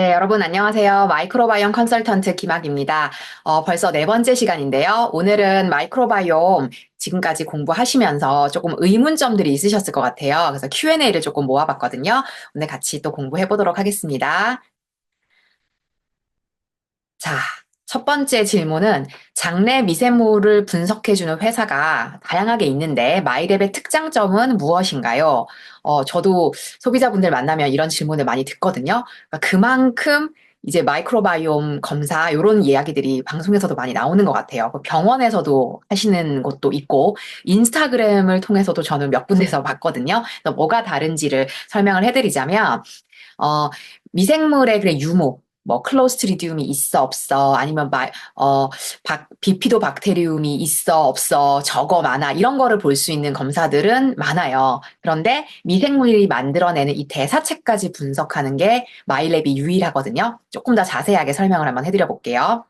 네, 여러분 안녕하세요. 마이크로바이옴 컨설턴트 김학입니다. 어, 벌써 네 번째 시간인데요. 오늘은 마이크로바이옴 지금까지 공부하시면서 조금 의문점들이 있으셨을 것 같아요. 그래서 Q&A를 조금 모아봤거든요. 오늘 같이 또 공부해 보도록 하겠습니다. 자, 첫 번째 질문은 장내 미생물을 분석해주는 회사가 다양하게 있는데 마이랩의 특장점은 무엇인가요? 어, 저도 소비자분들 만나면 이런 질문을 많이 듣거든요. 그러니까 그만큼 이제 마이크로바이옴 검사 이런 이야기들이 방송에서도 많이 나오는 것 같아요. 그 병원에서도 하시는 곳도 있고 인스타그램을 통해서도 저는 몇 군데서 봤거든요. 그래서 뭐가 다른지를 설명을 해드리자면 어, 미생물의 그래 유무 뭐 클로스트리디움이 있어 없어 아니면 마, 어, 박, 비피도 박테리움이 있어 없어 적어 많아 이런 거를 볼 수 있는 검사들은 많아요. 그런데 미생물이 만들어내는 이 대사체까지 분석하는 게 마이랩이 유일하거든요. 조금 더 자세하게 설명을 한번 해드려 볼게요.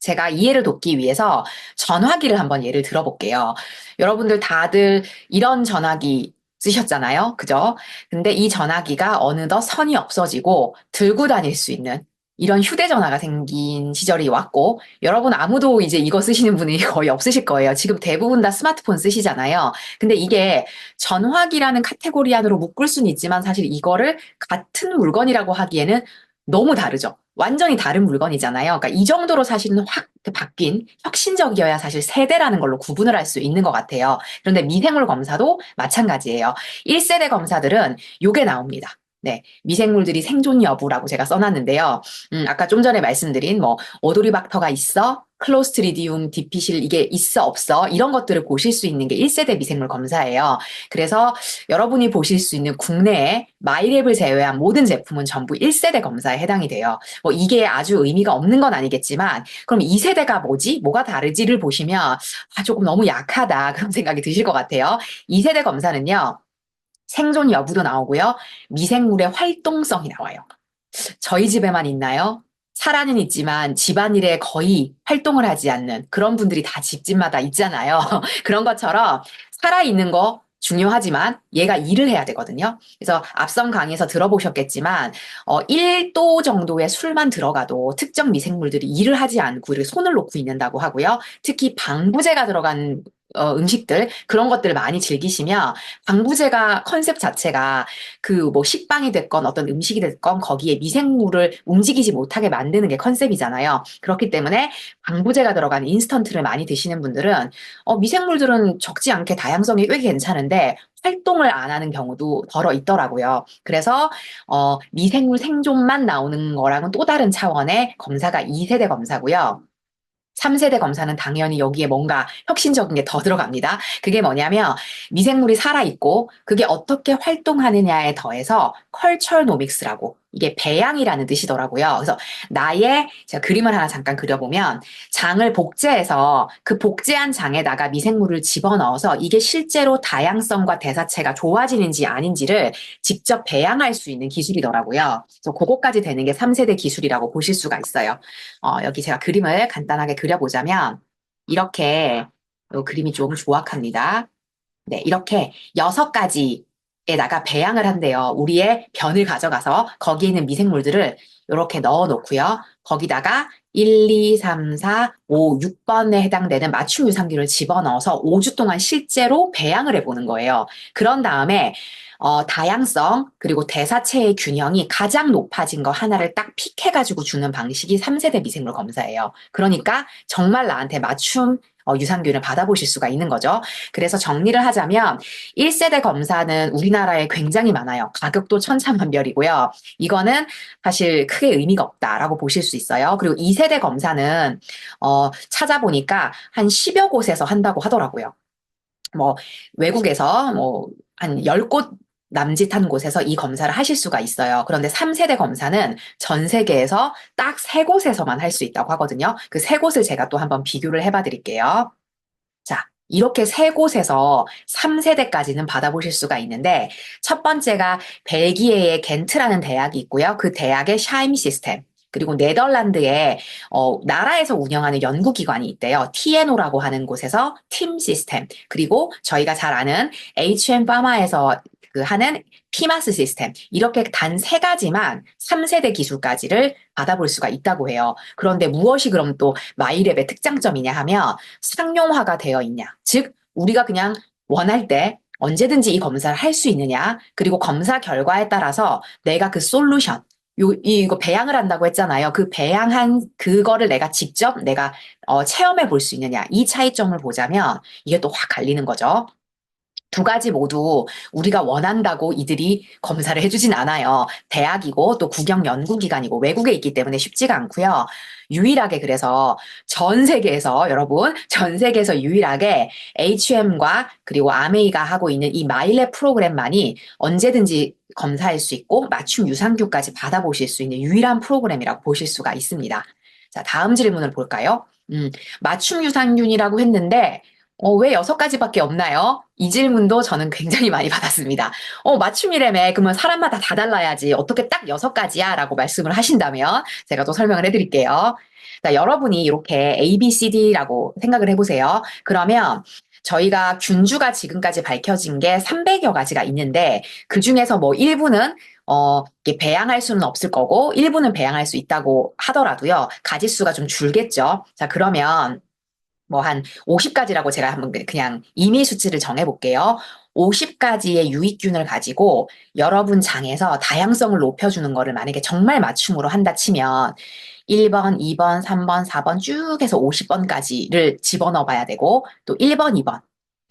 제가 이해를 돕기 위해서 전화기를 한번 예를 들어볼게요. 여러분들 다들 이런 전화기 쓰셨잖아요. 그죠? 근데 이 전화기가 어느덧 선이 없어지고 들고 다닐 수 있는 이런 휴대전화가 생긴 시절이 왔고, 여러분 아무도 이제 이거 쓰시는 분이 거의 없으실 거예요. 지금 대부분 다 스마트폰 쓰시잖아요. 근데 이게 전화기라는 카테고리 안으로 묶을 수는 있지만 사실 이거를 같은 물건이라고 하기에는 너무 다르죠. 완전히 다른 물건이잖아요. 그러니까 이 정도로 사실은 확 바뀐 혁신적이어야 사실 세대라는 걸로 구분을 할 수 있는 것 같아요. 그런데 미생물 검사도 마찬가지예요. 1세대 검사들은 요게 나옵니다. 네, 미생물들이 생존 여부라고 제가 써놨는데요. 음, 아까 좀 전에 말씀드린 뭐 오도리박터가 있어, 클로스트리디움, 디피실 이게 있어 없어 이런 것들을 보실 수 있는 게 1세대 미생물 검사예요. 그래서 여러분이 보실 수 있는 국내에 마이랩을 제외한 모든 제품은 전부 1세대 검사에 해당이 돼요. 뭐 이게 아주 의미가 없는 건 아니겠지만 그럼 2세대가 뭐지? 뭐가 다르지를 보시면 아 조금 너무 약하다 그런 생각이 드실 것 같아요. 2세대 검사는요. 생존 여부도 나오고요. 미생물의 활동성이 나와요. 저희 집에만 있나요? 살아는 있지만 집안일에 거의 활동을 하지 않는 그런 분들이 다 집집마다 있잖아요. 그런 것처럼 살아있는 거 중요하지만 얘가 일을 해야 되거든요. 그래서 앞선 강의에서 들어보셨겠지만 어 1도 정도의 술만 들어가도 특정 미생물들이 일을 하지 않고 이렇게 손을 놓고 있는다고 하고요. 특히 방부제가 들어간 어, 음식들 그런 것들을 많이 즐기시면 방부제가 컨셉 자체가 그 뭐 식빵이 됐건 어떤 음식이 됐건 거기에 미생물을 움직이지 못하게 만드는 게 컨셉이잖아요. 그렇기 때문에 방부제가 들어간 인스턴트를 많이 드시는 분들은 어, 미생물들은 적지 않게 다양성이 꽤 괜찮은데 활동을 안 하는 경우도 덜어 있더라고요. 그래서 어, 미생물 생존만 나오는 거랑은 또 다른 차원의 검사가 2세대 검사고요. 3세대 검사는 당연히 여기에 뭔가 혁신적인 게 더 들어갑니다. 그게 뭐냐면 미생물이 살아있고 그게 어떻게 활동하느냐에 더해서 컬처 노믹스라고 이게 배양이라는 뜻이더라고요. 그래서 나의 제가 그림을 하나 잠깐 그려보면 장을 복제해서 그 복제한 장에다가 미생물을 집어넣어서 이게 실제로 다양성과 대사체가 좋아지는지 아닌지를 직접 배양할 수 있는 기술이더라고요. 그래서 그거까지 되는 게 3세대 기술이라고 보실 수가 있어요. 어, 여기 제가 그림을 간단하게 그려보자면 이렇게 그림이 조금 조악합니다. 네, 이렇게 여섯 가지 에다가 배양을 한대요. 우리의 변을 가져가서 거기에 있는 미생물들을 이렇게 넣어 놓고요. 거기다가 1, 2, 3, 4, 5, 6번에 해당되는 맞춤 유산균을 집어넣어서 5주 동안 실제로 배양을 해보는 거예요. 그런 다음에 어, 다양성 그리고 대사체의 균형이 가장 높아진 거 하나를 딱 픽해가지고 주는 방식이 3세대 미생물 검사예요. 그러니까 정말 나한테 맞춤 어, 유산균을 받아보실 수가 있는 거죠. 그래서 정리를 하자면 1세대 검사는 우리나라에 굉장히 많아요. 가격도 천차만별이고요. 이거는 사실 크게 의미가 없다라고 보실 수 있어요. 그리고 2세대 검사는 어, 찾아보니까 한 10여 곳에서 한다고 하더라고요. 뭐 외국에서 뭐한 10곳 남짓한 곳에서 이 검사를 하실 수가 있어요. 그런데 3세대 검사는 전 세계에서 딱 세 곳에서만 할 수 있다고 하거든요. 그 세 곳을 제가 또 한번 비교를 해봐 드릴게요. 자, 이렇게 세 곳에서 3세대까지는 받아보실 수가 있는데 첫 번째가 벨기에의 겐트라는 대학이 있고요. 그 대학의 샤임 시스템. 그리고 네덜란드에 어, 나라에서 운영하는 연구기관이 있대요. TNO라고 하는 곳에서 팀 시스템. 그리고 저희가 잘 아는 HM 파마에서 그 하는 피마스 시스템 이렇게 단 세 가지만 3세대 기술까지를 받아볼 수가 있다고 해요. 그런데 무엇이 그럼 또 마이랩의 특장점이냐 하면 상용화가 되어 있냐. 즉 우리가 그냥 원할 때 언제든지 이 검사를 할 수 있느냐. 그리고 검사 결과에 따라서 내가 그 솔루션 요, 이거 배양을 한다고 했잖아요. 그 배양한 그거를 내가 직접 내가 어, 체험해 볼 수 있느냐. 이 차이점을 보자면 이게 또 확 갈리는 거죠. 두 가지 모두 우리가 원한다고 이들이 검사를 해주진 않아요. 대학이고 또 국영 연구기관이고 외국에 있기 때문에 쉽지가 않고요. 유일하게 그래서 전 세계에서 여러분 전 세계에서 유일하게 HM과 그리고 아메이가 하고 있는 이 마일랩 프로그램만이 언제든지 검사할 수 있고 맞춤 유산균까지 받아보실 수 있는 유일한 프로그램이라고 보실 수가 있습니다. 자 다음 질문을 볼까요? 음, 맞춤 유산균이라고 했는데 어, 왜 여섯 가지밖에 없나요? 이 질문도 저는 굉장히 많이 받았습니다. 어, 맞춤이라며 그러면 사람마다 다 달라야지. 어떻게 딱 여섯 가지야? 라고 말씀을 하신다면 제가 또 설명을 해드릴게요. 자, 여러분이 이렇게 A, B, C, D라고 생각을 해보세요. 그러면 저희가 균주가 지금까지 밝혀진 게 300여 가지가 있는데 그 중에서 뭐 일부는 어, 배양할 수는 없을 거고 일부는 배양할 수 있다고 하더라도요. 가지수가 좀 줄겠죠. 자, 그러면 뭐 한 50가지라고 제가 한번 그냥 임의 수치를 정해 볼게요. 50가지의 유익균을 가지고 여러분 장에서 다양성을 높여주는 거를 만약에 정말 맞춤으로 한다 치면 1번, 2번, 3번, 4번 쭉 해서 50번까지를 집어넣어 봐야 되고 또 1번, 2번,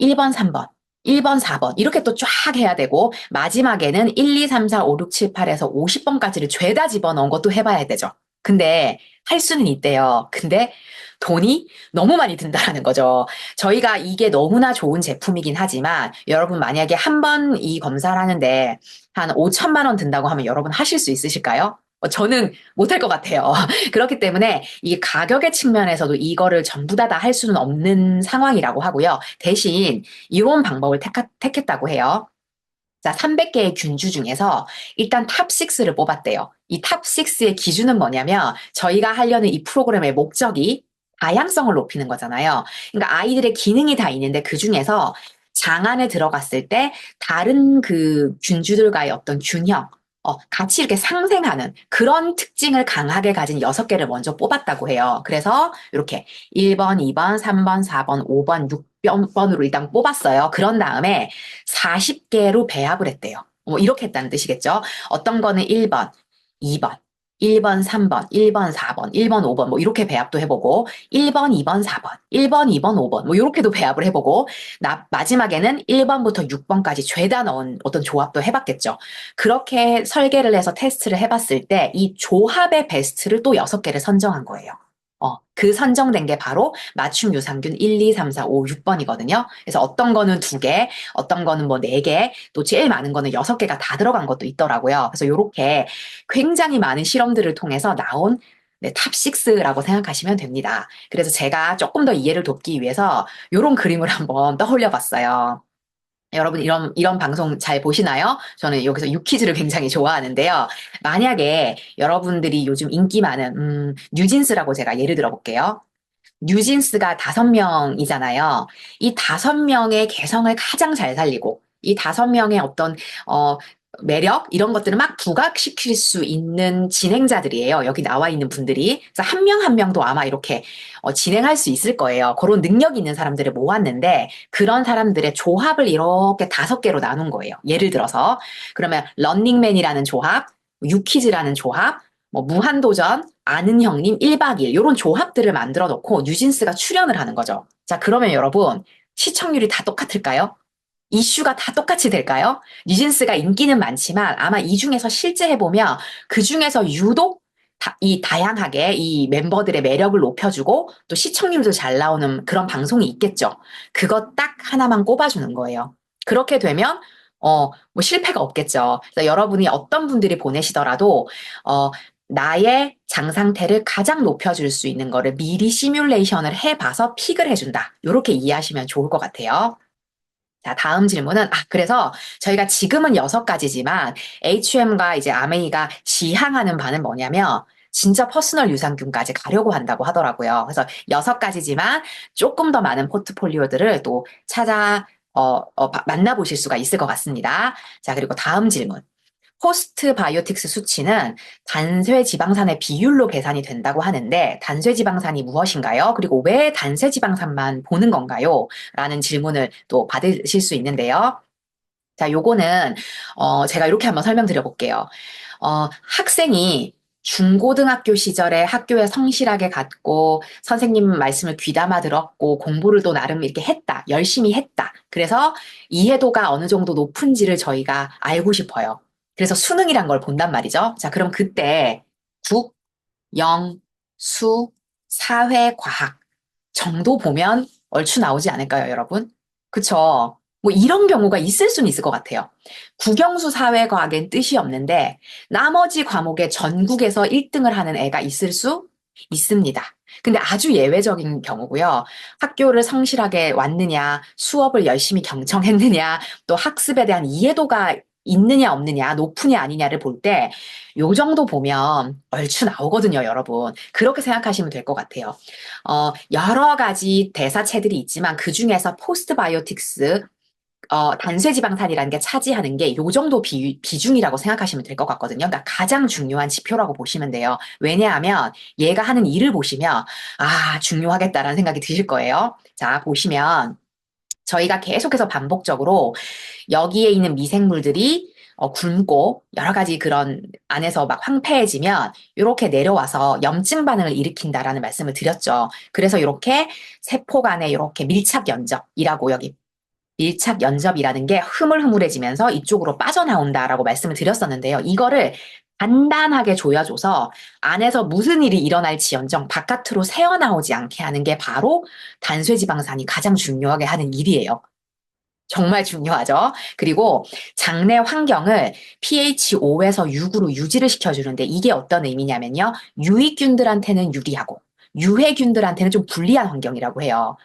1번, 3번, 1번, 4번 이렇게 또 쫙 해야 되고 마지막에는 1, 2, 3, 4, 5, 6, 7, 8에서 50번까지를 죄다 집어넣은 것도 해봐야 되죠. 근데 할 수는 있대요. 근데 돈이 너무 많이 든다라는 거죠. 저희가 이게 너무나 좋은 제품이긴 하지만 여러분 만약에 한 번 이 검사를 하는데 한 5천만 원 든다고 하면 여러분 하실 수 있으실까요? 어, 저는 못할 것 같아요. 그렇기 때문에 이 가격의 측면에서도 이거를 전부 다 다 할 수는 없는 상황이라고 하고요. 대신 이런 방법을 택, 택했다고 해요. 자, 300개의 균주 중에서 일단 탑 6를 뽑았대요. 이 탑 6의 기준은 뭐냐면 저희가 하려는 이 프로그램의 목적이 다양성을 높이는 거잖아요. 그러니까 아이들의 기능이 다 있는데 그 중에서 장 안에 들어갔을 때 다른 그 균주들과의 어떤 균형, 어, 같이 이렇게 상생하는 그런 특징을 강하게 가진 여섯 개를 먼저 뽑았다고 해요. 그래서 이렇게 1번, 2번, 3번, 4번, 5번, 6번으로 일단 뽑았어요. 그런 다음에 40개로 배합을 했대요. 뭐 이렇게 했다는 뜻이겠죠. 어떤 거는 1번, 2번, 1번, 3번, 1번, 4번, 1번, 5번 뭐 이렇게 배합도 해보고 1번, 2번, 4번, 1번, 2번, 5번 뭐 이렇게도 배합을 해보고 나 마지막에는 1번부터 6번까지 죄다 넣은 어떤 조합도 해봤겠죠. 그렇게 설계를 해서 테스트를 해봤을 때 이 조합의 베스트를 또 6개를 선정한 거예요. 어, 그 선정된 게 바로 맞춤 유산균 1, 2, 3, 4, 5, 6번이거든요. 그래서 어떤 거는 두 개, 어떤 거는 뭐 네 개, 또 제일 많은 거는 여섯 개가 다 들어간 것도 있더라고요. 그래서 이렇게 굉장히 많은 실험들을 통해서 나온 네, 탑6라고 생각하시면 됩니다. 그래서 제가 조금 더 이해를 돕기 위해서 이런 그림을 한번 떠올려 봤어요. 여러분 이런 이런 방송 잘 보시나요? 저는 여기서 유퀴즈를 굉장히 좋아하는데요. 만약에 여러분들이 요즘 인기 많은 음, 뉴진스라고 제가 예를 들어 볼게요. 뉴진스가 다섯 명이잖아요. 이 다섯 명의 개성을 가장 잘 살리고 이 다섯 명의 어떤 어 매력 이런 것들을 막 부각시킬 수 있는 진행자들이에요. 여기 나와 있는 분들이. 그래서 한 명 한 명도 아마 이렇게 어, 진행할 수 있을 거예요. 그런 능력 있는 사람들을 모았는데 그런 사람들의 조합을 이렇게 다섯 개로 나눈 거예요. 예를 들어서 그러면 런닝맨이라는 조합, 유키즈라는 조합, 뭐 무한도전, 아는 형님 1박 2일 이런 조합들을 만들어 놓고 뉴진스가 출연을 하는 거죠. 자, 그러면 여러분 시청률이 다 똑같을까요? 이슈가 다 똑같이 될까요? 뉴진스가 인기는 많지만 아마 이 중에서 실제 해보면 그 중에서 유독 다, 이 다양하게 이 멤버들의 매력을 높여주고 또 시청률도 잘 나오는 그런 방송이 있겠죠. 그거 딱 하나만 꼽아주는 거예요. 그렇게 되면 어, 뭐 실패가 없겠죠. 여러분이 어떤 분들이 보내시더라도 어, 나의 장 상태를 가장 높여줄 수 있는 거를 미리 시뮬레이션을 해봐서 픽을 해준다. 이렇게 이해하시면 좋을 것 같아요. 자, 다음 질문은, 아, 그래서 저희가 지금은 여섯 가지지만 HM과 이제 아메이가 지향하는 바는 뭐냐면, 진짜 퍼스널 유산균까지 가려고 한다고 하더라고요. 그래서 여섯 가지지만 조금 더 많은 포트폴리오들을 또 찾아 어, 어, 바- 만나보실 수가 있을 것 같습니다. 자, 그리고 다음 질문. 포스트 바이오틱스 수치는 단쇄 지방산의 비율로 계산이 된다고 하는데 단쇄 지방산이 무엇인가요? 그리고 왜 단쇄 지방산만 보는 건가요? 라는 질문을 또 받으실 수 있는데요. 자, 요거는 어, 제가 이렇게 한번 설명드려 볼게요. 어, 학생이 중고등학교 시절에 학교에 성실하게 갔고 선생님 말씀을 귀담아 들었고 공부를 또 나름 이렇게 했다. 열심히 했다. 그래서 이해도가 어느 정도 높은지를 저희가 알고 싶어요. 그래서 수능이란 걸 본단 말이죠. 자, 그럼 그때 국, 영, 수, 사회, 과학 정도 보면 얼추 나오지 않을까요, 여러분? 그쵸? 뭐 이런 경우가 있을 수는 있을 것 같아요. 국영수 사회과학엔 뜻이 없는데 나머지 과목에 전국에서 1등을 하는 애가 있을 수 있습니다. 근데 아주 예외적인 경우고요. 학교를 성실하게 왔느냐, 수업을 열심히 경청했느냐, 또 학습에 대한 이해도가 있느냐 없느냐, 높으냐 아니냐를 볼 때 요 정도 보면 얼추 나오거든요, 여러분. 그렇게 생각하시면 될 것 같아요. 어, 여러 가지 대사체들이 있지만 그 중에서 포스트바이오틱스 어, 단쇄지방산이라는 게 차지하는 게 요 정도 비, 비중이라고 생각하시면 될 것 같거든요. 그러니까 가장 중요한 지표라고 보시면 돼요. 왜냐하면 얘가 하는 일을 보시면 아, 중요하겠다라는 생각이 드실 거예요. 자, 보시면 저희가 계속해서 반복적으로 여기에 있는 미생물들이 어, 굶고 여러 가지 그런 안에서 막 황폐해지면 이렇게 내려와서 염증 반응을 일으킨다라는 말씀을 드렸죠. 그래서 이렇게 세포 간의 이렇게 밀착 연접이라고 여기 밀착 연접이라는 게 흐물흐물해지면서 이쪽으로 빠져나온다라고 말씀을 드렸었는데요. 이거를 간단하게 조여줘서 안에서 무슨 일이 일어날지언정 바깥으로 새어나오지 않게 하는 게 바로 단쇄지방산이 가장 중요하게 하는 일이에요. 정말 중요하죠. 그리고 장내 환경을 pH 5에서 6으로 유지를 시켜주는데 이게 어떤 의미냐면요. 유익균들한테는 유리하고 유해균들한테는 좀 불리한 환경이라고 해요.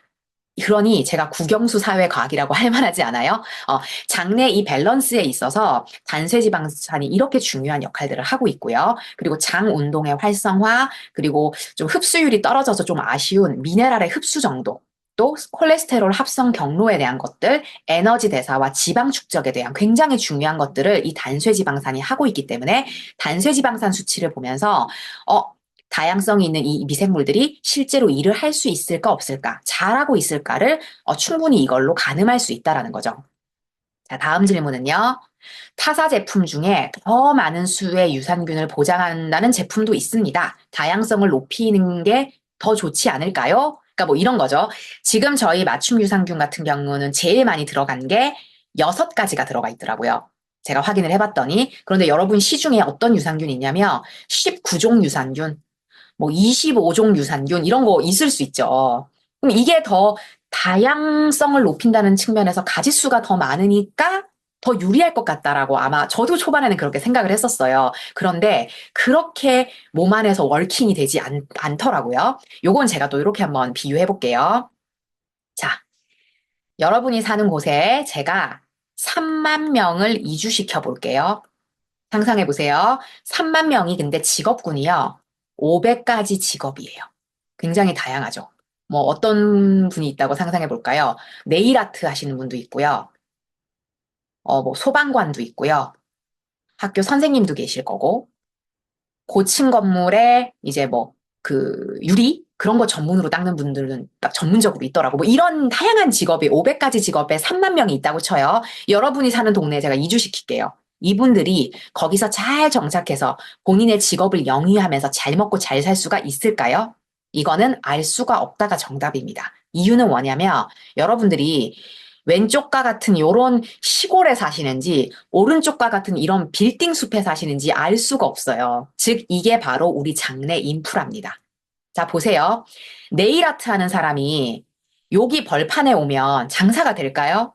그러니 제가 국영수 사회과학이라고 할 만하지 않아요? 어, 장내 이 밸런스에 있어서 단쇄지방산이 이렇게 중요한 역할들을 하고 있고요. 그리고 장 운동의 활성화, 그리고 좀 흡수율이 떨어져서 좀 아쉬운 미네랄의 흡수 정도, 또 콜레스테롤 합성 경로에 대한 것들, 에너지 대사와 지방 축적에 대한 굉장히 중요한 것들을 이 단쇄지방산이 하고 있기 때문에 단쇄지방산 수치를 보면서 어, 다양성이 있는 이 미생물들이 실제로 일을 할 수 있을까 없을까, 잘하고 있을까를 어, 충분히 이걸로 가늠할 수 있다라는 거죠. 자, 다음 질문은요. 타사 제품 중에 더 많은 수의 유산균을 보장한다는 제품도 있습니다. 다양성을 높이는 게 더 좋지 않을까요? 그러니까 뭐 이런 거죠. 지금 저희 맞춤 유산균 같은 경우는 제일 많이 들어간 게 여섯 가지가 들어가 있더라고요. 제가 확인을 해봤더니 그런데 여러분 시중에 어떤 유산균이 있냐면 19종 유산균, 뭐 25종 유산균 이런 거 있을 수 있죠. 그럼 이게 더 다양성을 높인다는 측면에서 가지수가 더 많으니까 더 유리할 것 같다라고 아마 저도 초반에는 그렇게 생각을 했었어요. 그런데 그렇게 몸 안에서 월킹이 되지 않, 않더라고요. 요건 제가 또 이렇게 한번 비유해 볼게요. 자, 여러분이 사는 곳에 제가 3만 명을 이주시켜 볼게요. 상상해 보세요. 3만 명이 근데 직업군이요. 500가지 직업이에요. 굉장히 다양하죠. 뭐 어떤 분이 있다고 상상해 볼까요? 네일 아트 하시는 분도 있고요. 어, 뭐 소방관도 있고요. 학교 선생님도 계실 거고. 고층 건물에 이제 뭐 그 유리 그런 거 전문으로 닦는 분들은 딱 전문적으로 있더라고. 뭐 이런 다양한 직업이 500가지 직업에 3만 명이 있다고 쳐요. 여러분이 사는 동네에 제가 이주시킬게요. 이분들이 거기서 잘 정착해서 본인의 직업을 영위하면서 잘 먹고 잘 살 수가 있을까요? 이거는 알 수가 없다가 정답입니다. 이유는 뭐냐면 여러분들이 왼쪽과 같은 요런 시골에 사시는지 오른쪽과 같은 이런 빌딩 숲에 사시는지 알 수가 없어요. 즉 이게 바로 우리 장내 인프라입니다. 자 보세요. 네일 아트 하는 사람이 여기 벌판에 오면 장사가 될까요?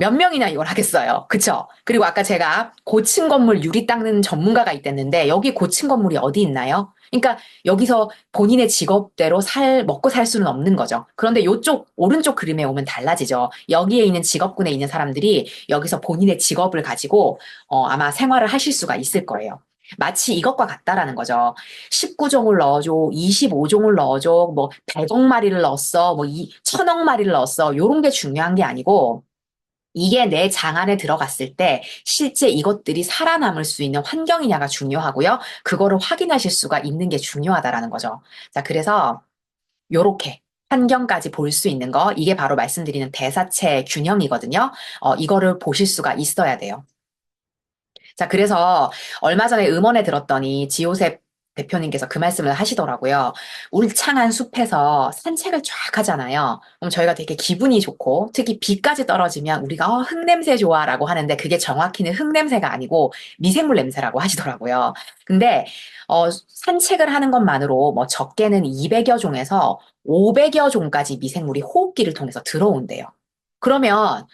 몇 명이나 이걸 하겠어요. 그쵸? 그리고 아까 제가 고층 건물 유리 닦는 전문가가 있댔는데 여기 고층 건물이 어디 있나요? 그러니까 여기서 본인의 직업대로 살, 먹고 살 수는 없는 거죠. 그런데 이쪽, 오른쪽 그림에 오면 달라지죠. 여기에 있는 직업군에 있는 사람들이 여기서 본인의 직업을 가지고 어, 아마 생활을 하실 수가 있을 거예요. 마치 이것과 같다라는 거죠. 19종을 넣어줘, 25종을 넣어줘, 뭐 100억 마리를 넣었어, 뭐 1000억 마리를 넣었어. 요런 게 중요한 게 아니고 이게 내 장 안에 들어갔을 때 실제 이것들이 살아남을 수 있는 환경이냐가 중요하고요. 그거를 확인하실 수가 있는 게 중요하다라는 거죠. 자, 그래서 요렇게 환경까지 볼 수 있는 거, 이게 바로 말씀드리는 대사체 균형이거든요. 어, 이거를 보실 수가 있어야 돼요. 자, 그래서 얼마 전에 음원에 들었더니 지호셉 대표님께서 그 말씀을 하시더라고요. 울창한 숲에서 산책을 쫙 하잖아요. 그럼 저희가 되게 기분이 좋고, 특히 비까지 떨어지면 우리가 어, 흙냄새 좋아라고 하는데 그게 정확히는 흙냄새가 아니고 미생물 냄새라고 하시더라고요. 근데 어, 산책을 하는 것만으로 뭐 적게는 200여 종에서 500여 종까지 미생물이 호흡기를 통해서 들어온대요. 그러면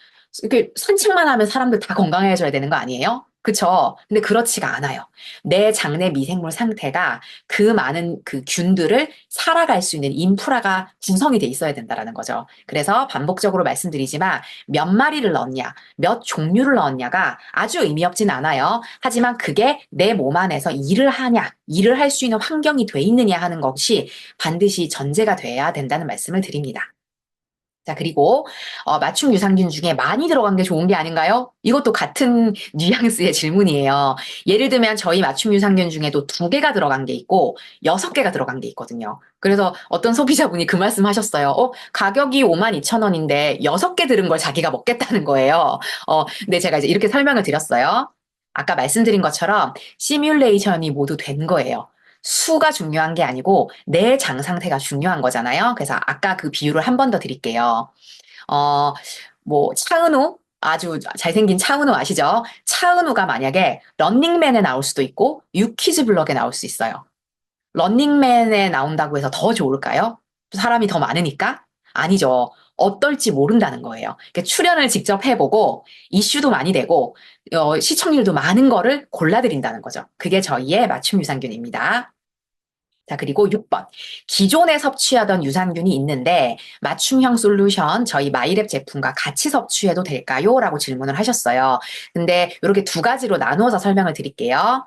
이렇게 산책만 하면 사람들 다 건강해져야 되는 거 아니에요? 그쵸? 근데 그렇지가 않아요. 내 장내 미생물 상태가 그 많은 그 균들을 살아갈 수 있는 인프라가 구성이 돼 있어야 된다라는 거죠. 그래서 반복적으로 말씀드리지만 몇 마리를 넣었냐, 몇 종류를 넣었냐가 아주 의미 없진 않아요. 하지만 그게 내 몸 안에서 일을 하냐, 일을 할 수 있는 환경이 돼 있느냐 하는 것이 반드시 전제가 돼야 된다는 말씀을 드립니다. 자, 그리고 어, 맞춤 유산균 중에 많이 들어간 게 좋은 게 아닌가요? 이것도 같은 뉘앙스의 질문이에요. 예를 들면 저희 맞춤 유산균 중에도 두 개가 들어간 게 있고 여섯 개가 들어간 게 있거든요. 그래서 어떤 소비자분이 그 말씀 하셨어요. 어, 가격이 5만 2천 원인데 여섯 개 들은 걸 자기가 먹겠다는 거예요. 어, 근데 제가 이제 이렇게 설명을 드렸어요. 아까 말씀드린 것처럼 시뮬레이션이 모두 된 거예요. 수가 중요한 게 아니고 내 장 상태가 중요한 거잖아요. 그래서 아까 그 비유를 한 번 더 드릴게요. 어, 뭐 차은우 아주 잘생긴 차은우 아시죠? 차은우가 만약에 런닝맨에 나올 수도 있고 유키즈 블럭에 나올 수 있어요. 런닝맨에 나온다고 해서 더 좋을까요? 사람이 더 많으니까? 아니죠. 어떨지 모른다는 거예요. 그러니까 출연을 직접 해보고 이슈도 많이 되고 어, 시청률도 많은 거를 골라드린다는 거죠. 그게 저희의 맞춤 유산균입니다. 자, 그리고 6번. 기존에 섭취하던 유산균이 있는데 맞춤형 솔루션 저희 마이랩 제품과 같이 섭취해도 될까요? 라고 질문을 하셨어요. 근데 이렇게 두 가지로 나누어서 설명을 드릴게요.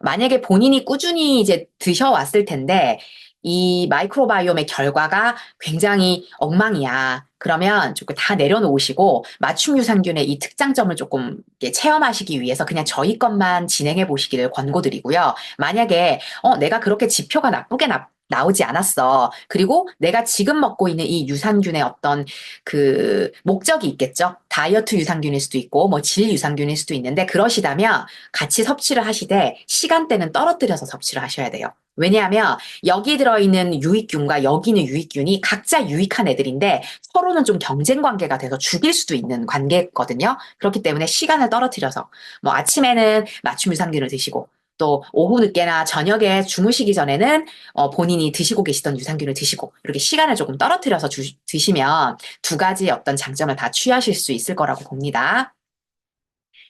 만약에 본인이 꾸준히 이제 드셔왔을 텐데 이 마이크로바이옴의 결과가 굉장히 엉망이야. 그러면 조금 다 내려놓으시고 맞춤 유산균의 이 특장점을 조금 체험하시기 위해서 그냥 저희 것만 진행해 보시기를 권고드리고요. 만약에 어 내가 그렇게 지표가 나쁘게 나, 나오지 않았어. 그리고 내가 지금 먹고 있는 이 유산균의 어떤 그 목적이 있겠죠. 다이어트 유산균일 수도 있고 뭐 질 유산균일 수도 있는데 그러시다면 같이 섭취를 하시되 시간대는 떨어뜨려서 섭취를 하셔야 돼요. 왜냐하면 여기 들어있는 유익균과 여기 있는 유익균이 각자 유익한 애들인데 서로는 좀 경쟁 관계가 돼서 죽일 수도 있는 관계거든요. 그렇기 때문에 시간을 떨어뜨려서 뭐 아침에는 맞춤 유산균을 드시고 또 오후 늦게나 저녁에 주무시기 전에는 어, 본인이 드시고 계시던 유산균을 드시고 이렇게 시간을 조금 떨어뜨려서 주, 드시면 두 가지 어떤 장점을 다 취하실 수 있을 거라고 봅니다.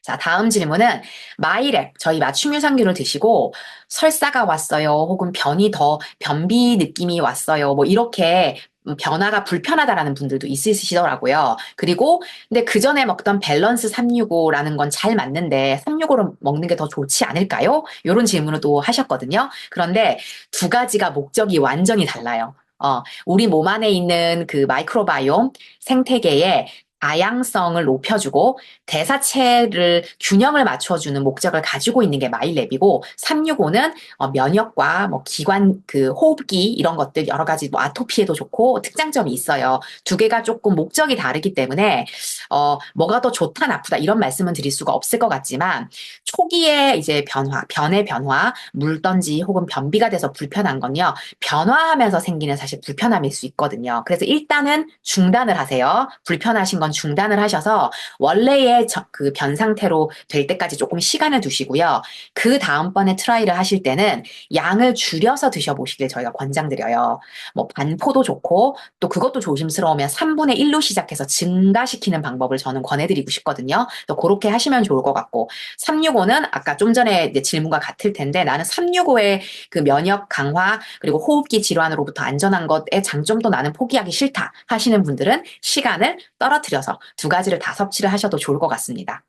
자, 다음 질문은 마이랩, 저희 맞춤 유산균을 드시고 설사가 왔어요. 혹은 변이 더 변비 느낌이 왔어요. 뭐 이렇게 변화가 불편하다라는 분들도 있으시더라고요. 그리고 근데 그 전에 먹던 밸런스 365라는 건 잘 맞는데 365를 먹는 게 더 좋지 않을까요? 이런 질문을 또 하셨거든요. 그런데 두 가지가 목적이 완전히 달라요. 어, 우리 몸 안에 있는 그 마이크로바이옴 생태계에 다양성을 높여주고 대사체를 균형을 맞춰주는 목적을 가지고 있는 게 마일랩이고 365는 어, 면역과 뭐 기관 그 호흡기 이런 것들 여러 가지 뭐 아토피에도 좋고 특장점이 있어요. 두 개가 조금 목적이 다르기 때문에 어 뭐가 더 좋다 나쁘다 이런 말씀은 드릴 수가 없을 것 같지만 초기에 이제 변화, 변의 변화, 물던지 혹은 변비가 돼서 불편한 건요. 변화하면서 생기는 사실 불편함일 수 있거든요. 그래서 일단은 중단을 하세요. 불편하신 건 중단을 하셔서 원래의 그변 상태로 될 때까지 조금 시간을 두시고요. 그 다음번에 트라이를 하실 때는 양을 줄여서 드셔보시길 저희가 권장드려요. 뭐 반포도 좋고 또 그것도 조심스러우면 3분의 1로 시작해서 증가시키는 방법을 저는 권해드리고 싶거든요. 또 그렇게 하시면 좋을 것 같고 365는 아까 좀 전에 질문과 같을 텐데 나는 365의 그 면역 강화 그리고 호흡기 질환으로부터 안전한 것의 장점도 나는 포기하기 싫다 하시는 분들은 시간을 떨어뜨려서 두 가지를 다 섭취를 하셔도 좋을 것 같습니다.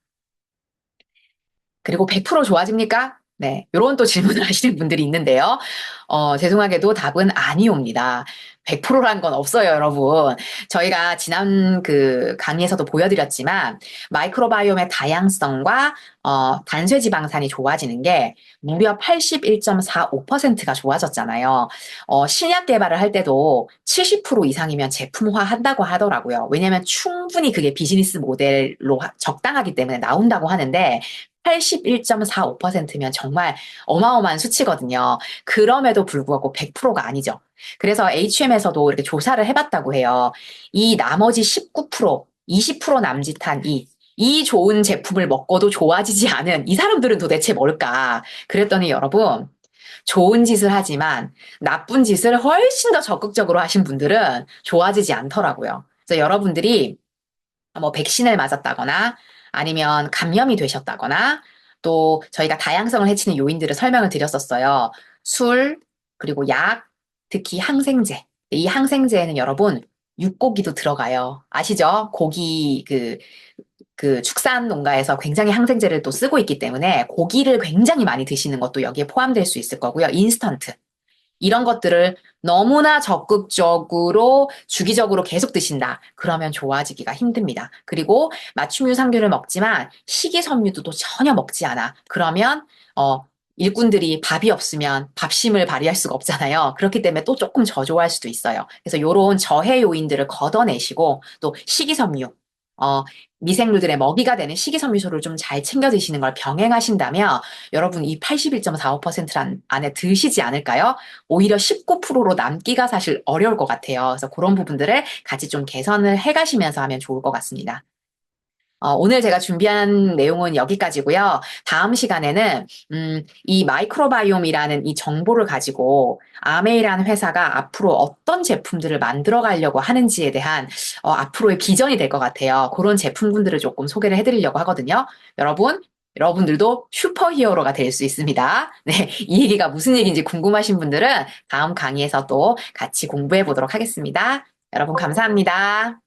그리고 100% 좋아집니까? 네, 요런 또 질문을 하시는 분들이 있는데요. 어, 죄송하게도 답은 아니옵니다. 100%란 건 없어요, 여러분. 저희가 지난 그 강의에서도 보여드렸지만, 마이크로바이옴의 다양성과 어, 단쇄 지방산이 좋아지는 게 무려 81.45%가 좋아졌잖아요. 어, 신약 개발을 할 때도 70% 이상이면 제품화 한다고 하더라고요. 왜냐면 충분히 그게 비즈니스 모델로 하- 적당하기 때문에 나온다고 하는데, 81.45%면 정말 어마어마한 수치거든요. 그럼에도 불구하고 100%가 아니죠. 그래서 HM에서도 이렇게 조사를 해봤다고 해요. 이 나머지 19%, 20% 남짓한 이, 이 좋은 제품을 먹고도 좋아지지 않은 이 사람들은 도대체 뭘까? 그랬더니 여러분, 좋은 짓을 하지만 나쁜 짓을 훨씬 더 적극적으로 하신 분들은 좋아지지 않더라고요. 그래서 여러분들이 뭐 백신을 맞았다거나 아니면 감염이 되셨다거나 또 저희가 다양성을 해치는 요인들을 설명을 드렸었어요. 술, 그리고 약, 특히 항생제. 이 항생제에는 여러분 육고기도 들어가요. 아시죠? 고기 그, 그 축산 농가에서 굉장히 항생제를 또 쓰고 있기 때문에 고기를 굉장히 많이 드시는 것도 여기에 포함될 수 있을 거고요. 인스턴트. 이런 것들을 너무나 적극적으로 주기적으로 계속 드신다. 그러면 좋아지기가 힘듭니다. 그리고 맞춤 유산균을 먹지만 식이섬유도 또 전혀 먹지 않아. 그러면 어 일꾼들이 밥이 없으면 밥심을 발휘할 수가 없잖아요. 그렇기 때문에 또 조금 저조할 수도 있어요. 그래서 이런 저해 요인들을 걷어내시고 또 식이섬유, 어, 미생물들의 먹이가 되는 식이섬유소를 좀 잘 챙겨 드시는 걸 병행하신다면 여러분 이 81.45% 안에 드시지 않을까요? 오히려 19%로 남기가 사실 어려울 것 같아요. 그래서 그런 부분들을 같이 좀 개선을 해 가시면서 하면 좋을 것 같습니다. 어, 오늘 제가 준비한 내용은 여기까지고요. 다음 시간에는 음, 이 마이크로바이옴이라는 이 정보를 가지고 아메이라는 회사가 앞으로 어떤 제품들을 만들어 가려고 하는지에 대한 어, 앞으로의 비전이 될 것 같아요. 그런 제품군들을 조금 소개를 해드리려고 하거든요. 여러분, 여러분들도 슈퍼히어로가 될 수 있습니다. 네, 이 얘기가 무슨 얘기인지 궁금하신 분들은 다음 강의에서 또 같이 공부해 보도록 하겠습니다. 여러분 감사합니다.